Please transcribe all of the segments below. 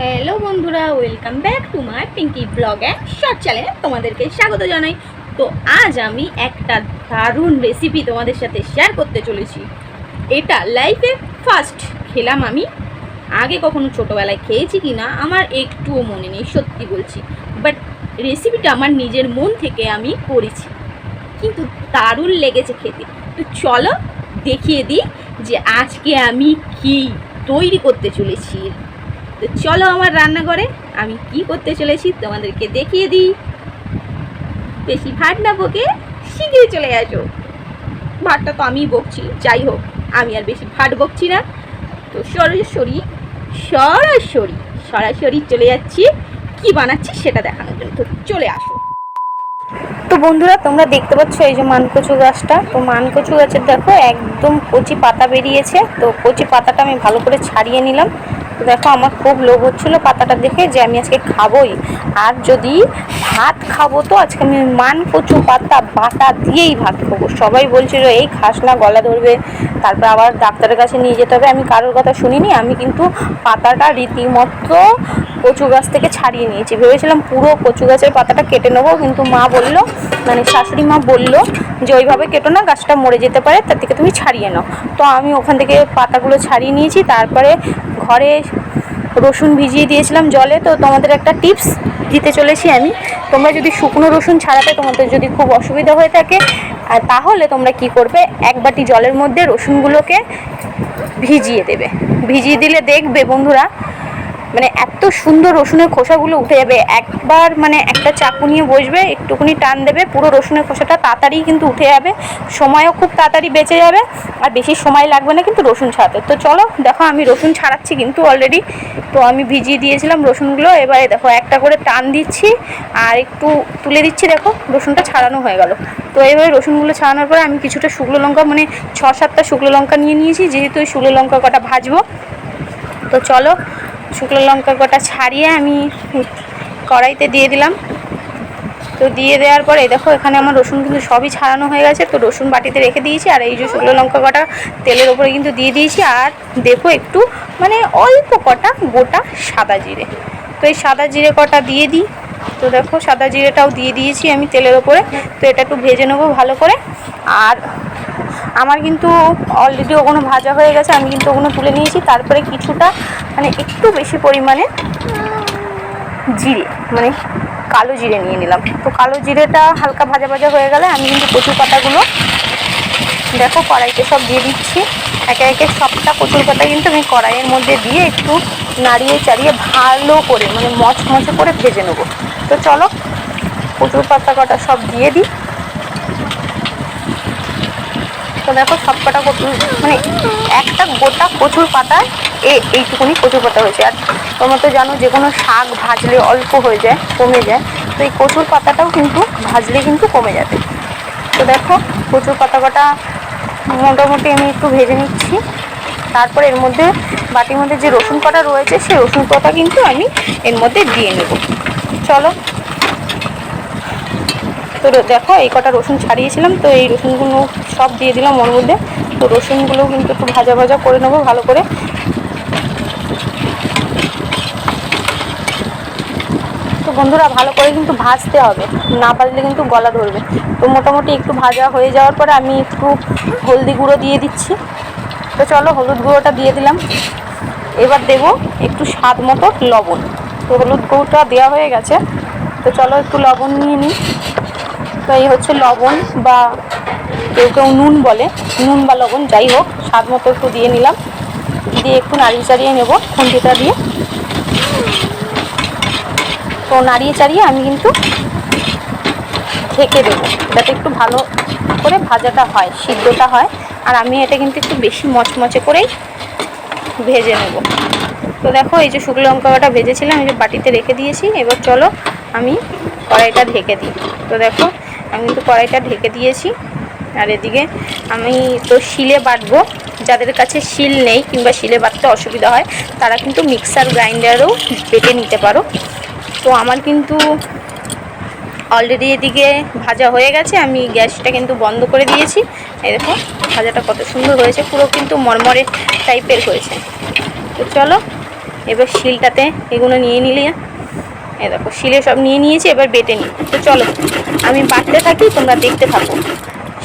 Hello বন্ধুরা welcome back to my Pinky blog and short চ্যানেলে তোমাদেরকে স্বাগত জানাই। তো আজ আমি একটা দারুণ রেসিপি তোমাদের সাথে শেয়ার করতে চলেছি। এটা লাইফে ফার্স্ট খেলাম আমি। আগে কখনো ছোটোবেলায় খেয়েছি কি না আমার একটুও মনে নেই, সত্যি বলছি। বাট রেসিপিটা আমার নিজের মন থেকে আমি করেছি। কিন্তু দারুণ লেগেছে খেতে। তো চলো দেখিয়ে দিই যে আজকে আমি কি তৈরি করতে চলেছি। তো চলো আমার রান্নাঘরে, আমি কি করতে চলেছি তোমাদেরকে দেখিয়ে দিই। বেশি ভাত না বকে শিখে চলে আসো। ভাতটা তো আমি বকছি, যাই হোক, আমি আর বেশি ভাট বকছি না। তো সরাসরি সরাসরি সরাসরি চলে যাচ্ছি। কি বানাচ্ছি সেটা দেখানোর জন্য। তো চলে আসো। তো বন্ধুরা, তোমরা দেখতে পাচ্ছ এই যে মানকচু গাছটা। তো মানকচু গাছের দেখো, একদম কচি পাতা বেরিয়েছে। তো কচি পাতাটা আমি ভালো করে ছাড়িয়ে নিলাম। দেখো, আমার খুব লোভ হচ্ছিল পাতাটা দেখে যে আমি আজকে খাবোই। আর যদি ভাত খাব তো আজকে আমি মান কচু পাতা, বাটা দিয়েই ভাত খাব। সবাই বলছিল, এই খাস না, গলা ধরবে। তারপর আবার ডাক্তারের কাছে নিয়ে যেতে হবে। আমি কারোর কথা শুনিনি, আমি কিন্তু পাতাটা রীতিমতো কচু গাছ থেকে ছাড়িয়ে নিয়েছি। ভেবেছিলাম পুরো কচু গাছের পাতাটা কেটে নেব, কিন্তু মা বলল মানে শাশুড়ি মা বলল যে, ওইভাবে কেটো না, গাছটা মরে যেতে পারে, তার থেকে তুমি ছাড়িয়ে নাও। তো আমি ওখান থেকে পাতাগুলো ছাড়িয়ে নিয়েছি। তারপরে ঘরে রসুন ভিজিয়ে দিয়েছিলাম জলে, তো তোমাদের একটা টিপস দিতে চলেছি আমি। তোমরা যদি শুকনো রসুন ছাড়াতে তোমাদের যদি খুব অসুবিধা হয়ে থাকে, আর তাহলে তোমরা কি করবে? এক বাটি জলের মধ্যে রসুনগুলোকে ভিজিয়ে দেবে। ভিজিয়ে দিলে দেখবে বন্ধুরা মানে এত সুন্দর রসুনের খোসাগুলো উঠে যাবে। একবার মানে একটা চাকু নিয়ে বসবে, একটুখানি টান দেবে, পুরো রসুনের খোসাটা তাড়াতাড়ি কিন্তু উঠে যাবে। সময়ও খুব তাড়াতাড়ি বেঁচে যাবে, আর বেশি সময় লাগবে না কিন্তু রসুন ছাড়াতে। তো চলো, দেখো আমি রসুন ছাড়াচ্ছি কিন্তু অলরেডি তো আমি ভিজিয়ে দিয়েছিলাম রসুনগুলো, এবারে দেখো একটা করে টান দিচ্ছি, আর একটু তুলে দিচ্ছি, দেখো রসুনটা ছাড়ানো হয়ে গেল। তো এবারে রসুনগুলো ছাড়ানোর পরে আমি কিছুটা শুকনো লঙ্কা মানে ছ সাতটা শুকনো লঙ্কা নিয়ে নিয়েছি, যেহেতু ওই শুকনো লঙ্কা কটা ভাজবো। তো চলো শুকনো লঙ্কা কটা ছাড়িয়ে আমি কড়াইতে দিয়ে দিলাম। তো দিয়ে দেওয়ার পরে দেখো, এখানে আমার রসুন কিন্তু সবই ছাড়ানো হয়ে গেছে। তো রসুন বাটিতে রেখে দিয়েছি, আর এই যে শুকনো লঙ্কা কটা তেলের ওপরে কিন্তু দিয়ে দিয়েছি। আর দেখো একটু মানে অল্প কটা গোটা সাদা জিরে। তো এই সাদা জিরে কটা দিয়ে দিই। তো দেখো, সাদা জিরেটাও দিয়ে দিয়েছি আমি তেলের ওপরে। তো এটা একটু ভেজে নেব ভালো করে। আর আমার কিন্তু অলরেডি ওগুলো ভাজা হয়ে গেছে, আমি কিন্তু ওগুলো তুলে নিয়েছি। তারপরে কিছুটা মানে একটু বেশি পরিমাণে জিরে মানে কালো জিরে নিয়ে নিলাম। তো কালো জিরেটা হালকা ভাজা ভাজা হয়ে গেলে আমি কিন্তু কচুর পাতাগুলো, দেখো কড়াইতে সব দিয়ে দিচ্ছি। একে একে সবটা কচুর পাতা কিন্তু আমি কড়াইয়ের মধ্যে দিয়ে একটু নাড়িয়ে চাড়িয়ে ভালো করে মানে মচমচে করে ভেজে নেব। তো চলো, কচুর পাতা কটা সব দিয়ে দিই। তো দেখো সব কটা মানে একটা গোটা কচুর পাতায় এ এইটুকুনি কচুর পাতা হয়েছে। আর তোমরা তো জানো যে কোনো শাক ভাজলে অল্প হয়ে যায়, কমে যায়। তো এই কচুর পাতাটাও কিন্তু ভাজলে কিন্তু কমে যাবে। তো দেখো কচুর পাতা কটা মোটামুটি আমি একটু ভেজে নিচ্ছি। তারপর এর মধ্যে বাটির মধ্যে যে রসুন কটা রয়েছে, সেই রসুন কটা কিন্তু আমি এর মধ্যে দিয়ে নেব। চলো তো দেখো, এই কটা রসুন ছাড়িয়েছিলাম, তো এই রসুনগুলো সব দিয়ে দিলাম ওর মধ্যে। তো রসুনগুলো কিন্তু একটু ভাজা ভাজা করে নেব, ভালো করে। তো বন্ধুরা, ভালো করে কিন্তু ভাজতে হবে, না ভাজলে কিন্তু গলা ধরবে। তো মোটামুটি একটু ভাজা হয়ে যাওয়ার পরে আমি একটু হলদি গুঁড়ো দিয়ে দিচ্ছি। তো চলো, হলুদ গুঁড়োটা দিয়ে দিলাম। এবার দেব একটু স্বাদ মতো লবণ। তো হলুদ গুঁড়োটা দেওয়া হয়ে গেছে। তো চলো, একটু লবণ নিয়ে নিই। তো এই হচ্ছে লবণ বা কেউ কেউ নুন বলে, নুন বা লবণ, যাই হোক, স্বাদ মতো একটু দিয়ে নিলাম। দিয়ে একটু নাড়িয়ে চাড়িয়ে নেব খুন্তিটা দিয়ে। তো নাড়িয়ে চাড়িয়ে আমি কিন্তু ঢেকে দেবো, যাতে একটু ভালো করে ভাজাটা হয়, সিদ্ধটা হয়। আর আমি এটা কিন্তু একটু বেশি মচমচে করেই ভেজে নেব। তো দেখো, এই যে শুকনো লঙ্কাটা ভেজেছিলাম, এই যে বাটিতে রেখে দিয়েছি। এবার চলো আমি কড়াইটা ঢেকে দিই। তো দেখো আমি কিন্তু কড়াইটা ঢেকে দিয়েছি। আর এদিকে আমি তো শিলে বাটবো। যাদের কাছে শিল নেই কিংবা শিলে বাটতে অসুবিধা হয়, তারা কিন্তু মিক্সার গ্রাইন্ডারও বেটে নিতে পারো। তো আমার কিন্তু অলরেডি এদিকে ভাজা হয়ে গেছে। আমি গ্যাসটা কিন্তু বন্ধ করে দিয়েছি। এই দেখো, ভাজাটা কত সুন্দর হয়েছে। পুরো কিন্তু মরমরে টাইপের হয়েছে। তো চলো, এবার শিলটাতে এগুলো নিয়ে নিলে এ দেখো, শিলে সব নিয়ে নিয়েছি, এবার বেটে নিই। তো চলো, আমি বাটতে থাকি, তোমরা দেখতে থাকো।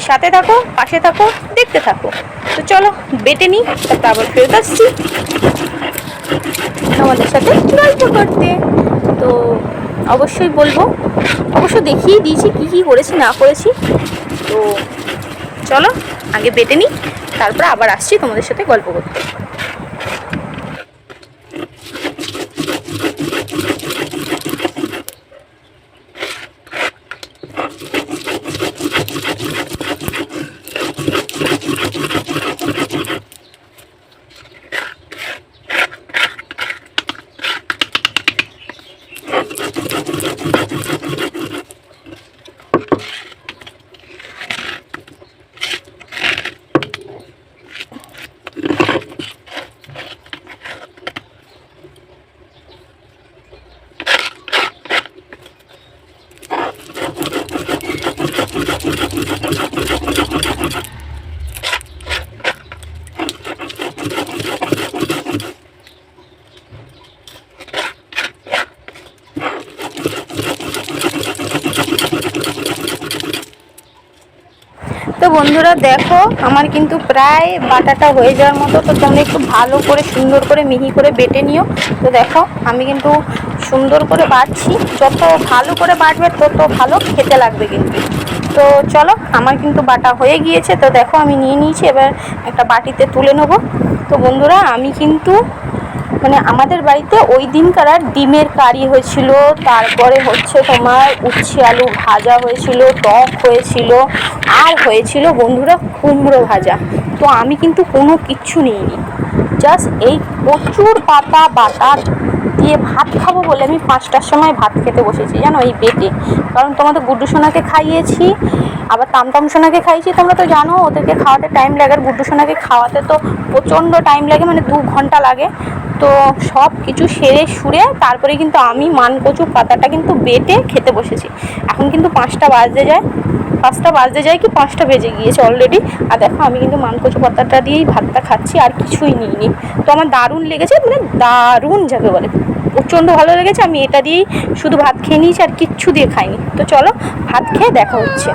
সাথে থাকো, পাশে থাকো, দেখতে থাকো। তো চলো, বেটে নিই, তারপর ফেরত আসছি। আমাদের সাথে গল্প করতে। তো অবশ্যই বলব, অবশ্য দেখিয়ে দিয়েছি কী কী করেছি, না করেছি। তো চলো, আগে বেটে নিই, তারপর আবার আসছি তোমাদের সাথে গল্প করতে। Ha ha. বন্ধুরা, দেখো, আমার কিন্তু প্রায় বাটাটা হয়ে যাওয়ার মতো, তো তোমরা একটু ভালো করে, সুন্দর করে, মিহি করে বেটে নিও। তো দেখো, আমি কিন্তু সুন্দর করে বাটছি। যত ভালো করে বাটবে, তত ভালো খেতে লাগবে কিন্তু। তো চলো, আমার কিন্তু বাটা হয়ে গিয়েছে। তো দেখো, আমি নিয়ে নিয়েছি, এবার একটা বাটিতে তুলে নেব। তো বন্ধুরা, আমি কিন্তু মানে আমাদের বাড়িতে ওই দিনকার আর ডিমের কারি হয়েছিল, তারপরে হচ্ছে তোমার উচ্ছে আলু ভাজা হয়েছিল, টক হয়েছিল আর হয়েছিল বন্ধুরা কুমড়ো ভাজা। তো আমি কিন্তু কোনো কিচ্ছু নিইনি। জাস্ট এই প্রচুর পাতা বাটা দিয়ে ভাত খাব বলে আমি পাঁচটার সময় ভাত খেতে বসেছি, জানো এই বেটে কারণ তোমাদের গুড্ডু সোনাকে খাইয়েছি, আবার তামতাম সোনাকে খাইয়েছি, তোমরা তো জানো, ওদেরকে খাওয়াতে টাইম লাগে, আর গুড্ডু সোনাকে খাওয়াতে তো প্রচণ্ড টাইম লাগে মানে দু ঘণ্টা লাগে। তো সব কিছু সেরে সুরে তারপরে কিন্তু আমি মানকচু পাতাটা কিন্তু বেটে খেতে বসেছি। এখন কিন্তু পাঁচটা বাজতে যায় পাঁচটা বাজতে যায় কি পাঁচটা বেজে গিয়েছে অলরেডি আর দেখো, আমি কিন্তু মানকচু পাতাটা দিয়েই ভাতটা খাচ্ছি, আর কিছুই নিইনি। তো আমার দারুণ লেগেছে মানে দারুণ যাকে বলে। প্রচণ্ড ভালো লেগেছে, আমি এটা দিয়েই শুধু ভাত খেয়ে নিয়েছি, আর কিচ্ছু দিয়ে খাইনি। তো চলো, ভাত খেয়ে দেখা হচ্ছে।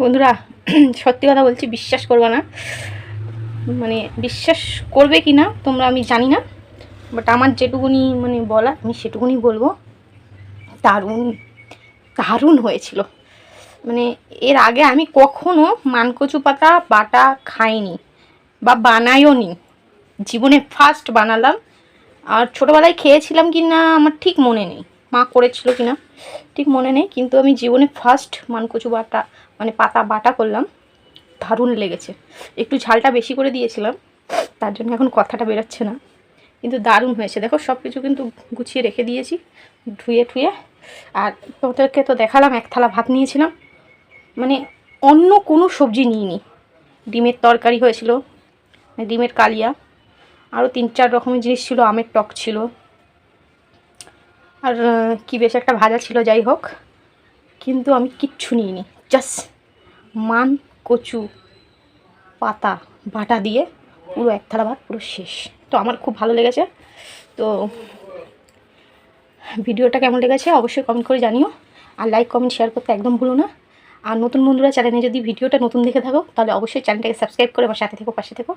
বন্ধুরা, সত্যি কথা বলছি, বিশ্বাস করব না। মানে বিশ্বাস করবে কি না তোমরা আমি জানি না। বাট আমার যেটুকুনি মানে বলা আমি সেটুকুনি বলব। দারুণ দারুণ হয়েছিল। মানে এর আগে আমি কখনো মানকচু পাতা, বাটা খাইনি বা বানাইও নি জীবনে ফার্স্ট বানালাম। আর ছোটোবেলায় খেয়েছিলাম কি না, আমার ঠিক মনে নেই। মা করেছিল কি না, ঠিক মনে নেই। কিন্তু আমি জীবনে ফার্স্ট মানকচু বাটা মানে পাতা বাটা করলাম। দারুণ লেগেছে। একটু ঝালটা বেশি করে দিয়েছিলাম, তার জন্য এখন কথাটা বেরোচ্ছে না। কিন্তু দারুণ হয়েছে। দেখো সব কিছু কিন্তু গুছিয়ে রেখে দিয়েছি। ধুয়ে ঠুয়ে আর তোদেরকে তো দেখালাম, এক থালা ভাত নিয়েছিলাম। মানে অন্য কোনো সবজি নিইনি। ডিমের তরকারি হয়েছিল ডিমের কালিয়া, আরও তিন চার রকমের জিনিস ছিল, আমের টক ছিল। আর কি বেশ একটা ভাজা ছিল, যাই হোক। কিন্তু আমি কিচ্ছু নিইনি, জাস্ট মান, কচু, পাতা, বাটা দিয়ে পুরো এক থালা ভাত, পুরো শেষ। তো আমার খুব ভালো লেগেছে। তো ভিডিওটা কেমন লেগেছে অবশ্যই কমেন্ট করে জানিও। আর লাইক কমেন্ট শেয়ার করতে একদম ভুলো না। আর নতুন বন্ধুরা চ্যানেলে যদি ভিডিওটা নতুন দেখে থাকো, তাহলে অবশ্যই চ্যানেলটাকে সাবস্ক্রাইব করে আমার সাথে থেকো, পাশে থেকো।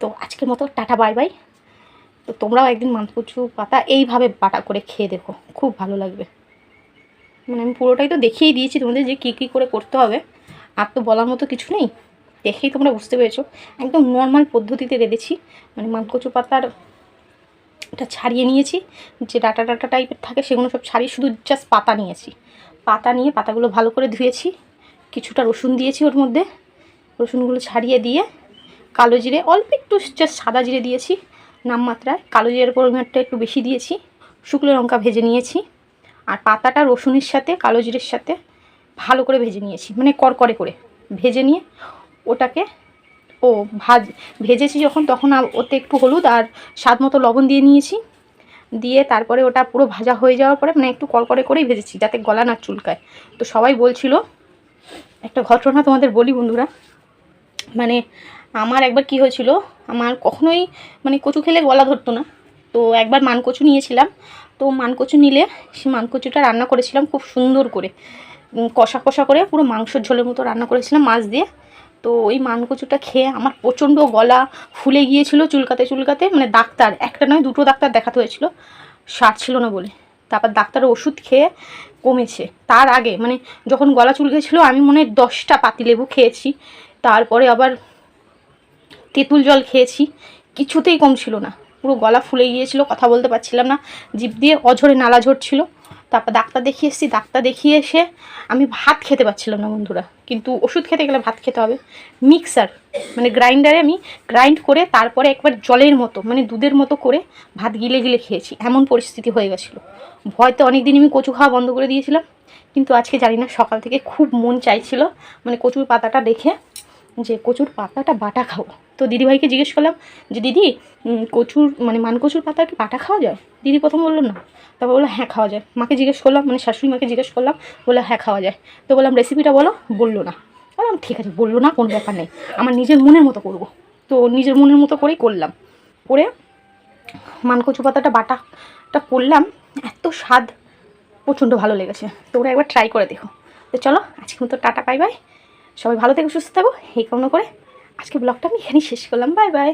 তো আজকের মতো টাটা বাই বাই তো তোমরাও একদিন মানকচু পাতা এইভাবে বাটা করে খেয়ে দেখো, খুব ভালো লাগবে। মানে আমি পুরোটাই তো দেখিয়েই দিয়েছি তোমাদের যে কী কী করে করতে হবে। আর তো বলার মতো কিছু নেই। দেখেই তোমরা বুঝতে পেরেছ। একদম নর্মাল পদ্ধতিতে রেঁধেছি মানে মানকচু পাতার এটা ছাড়িয়ে নিয়েছি, যে ডাটা ডাটা টাইপের থাকে সেগুলো সব ছাড়িয়ে শুধু জাস্ট পাতা নিয়েছি। পাতা নিয়ে পাতাগুলো ভালো করে ধুয়েছি, কিছুটা রসুন দিয়েছি ওর মধ্যে। রসুনগুলো ছাড়িয়ে দিয়ে কালো জিরে, অল্প একটু জাস্ট সাদা জিরে দিয়েছি, নামমাত্রায়। কালো জিরের পরিমাণটা একটু বেশি দিয়েছি, শুকনো লঙ্কা ভেজে নিয়েছি, আর পাতাটা রসুনের সাথে, কালো জিরের সাথে ভালো করে ভেজে নিয়েছি মানে করকরে করে। ভেজে নিয়ে ওটাকে ও ভাজ, ভেজেছি যখন, তখন ওতে একটু হলুদ আর স্বাদ মতো লবণ দিয়ে নিয়েছি। দিয়ে তারপরে ওটা পুরো ভাজা হয়ে যাওয়ার পরে মানে একটু কড়কড়ে করেই ভেজেছি, যাতে গলা না চুলকায়। তো সবাই বলছিল, একটা ঘটনা তোমাদের বলি বন্ধুরা। মানে আমার একবার কি হয়েছিল, আমার কখনোই মানে কচু খেলে গলা ধরতো না। তো একবার মানকচু নিয়েছিলাম। তো মানকচু নিলে সে মানকচুটা রান্না করেছিলাম খুব সুন্দর করে। কষা কষা করে পুরো মাংসর ঝোলের মতো রান্না করেছিলাম মাছ দিয়ে। তো ওই মানকচুটা খেয়ে আমার প্রচণ্ড গলা ফুলে গিয়েছিল চুলকাতে চুলকাতে মানে ডাক্তার, একটা নয়, দুটো ডাক্তার দেখাতে হয়েছিল সারছিল না বলে। তারপর ডাক্তার ওষুধ খেয়ে কমেছে। তার আগে মানে যখন গলা চুলকেছিল, আমি মনে হয় দশটা পাতিলেবু খেয়েছি, তারপরে আবার তেঁতুল জল খেয়েছি, কিছুতেই কম ছিল না। পুরো গলা ফুলে গিয়েছিল, কথা বলতে পারছিলাম না, জিভ দিয়ে অঝরে নালা ঝরছিল। তারপর ডাক্তার দেখিয়ে এসেছি, ডাক্তার দেখিয়ে এসে আমি ভাত খেতে পারছিলাম না বন্ধুরা। কিন্তু ওষুধ খেতে গেলে ভাত খেতে হবে। মিক্সার মানে গ্রাইন্ডারে আমি গ্রাইন্ড করে তারপরে একবার জলের মতো মানে দুধের মতো করে ভাত গিলে গিলে খেয়েছি। এমন পরিস্থিতি হয়ে গেছিল। ভয়তে অনেক দিন আমি কচু খাওয়া বন্ধ করে দিয়েছিলাম। কিন্তু আজকে জানি না, সকাল থেকে খুব মন চাইছিল মানে কচুর পাতাটা দেখে যে কচুর পাতাটা বাটা খাও তো দিদিভাইকে জিজ্ঞেস করলাম যে, দিদি কচুর মানে মান কচুর পাতা কি বাটা খাওয়া যায়? দিদি প্রথম বলল, না। তারপর বলল হ্যাঁ খাওয়া যায়। মাকে জিজ্ঞেস করলাম মানে শাশুড়ি মাকে জিজ্ঞেস করলাম, বলল হ্যাঁ খাওয়া যায়। তো বললাম, রেসিপিটা বলো? বলল, না। বললাম, ঠিক আছে, বলল না, কোনো ব্যাপার নেই। আমার নিজের মনের মতো করব। তো নিজের মনের মতো করেই করলাম। করে মানকচু পাতাটা বাটাটা করলাম। এত স্বাদ, প্রচণ্ড ভালো লেগেছে। তোমরা একবার ট্রাই করে দেখো। তো চলো আজকে মতো টাটা বাই বাই সবাই ভালো থেকে, সুস্থ থাকো। এই কামনা করে আজকে ব্লগটা আমি এখানেই শেষ করলাম। Bye bye.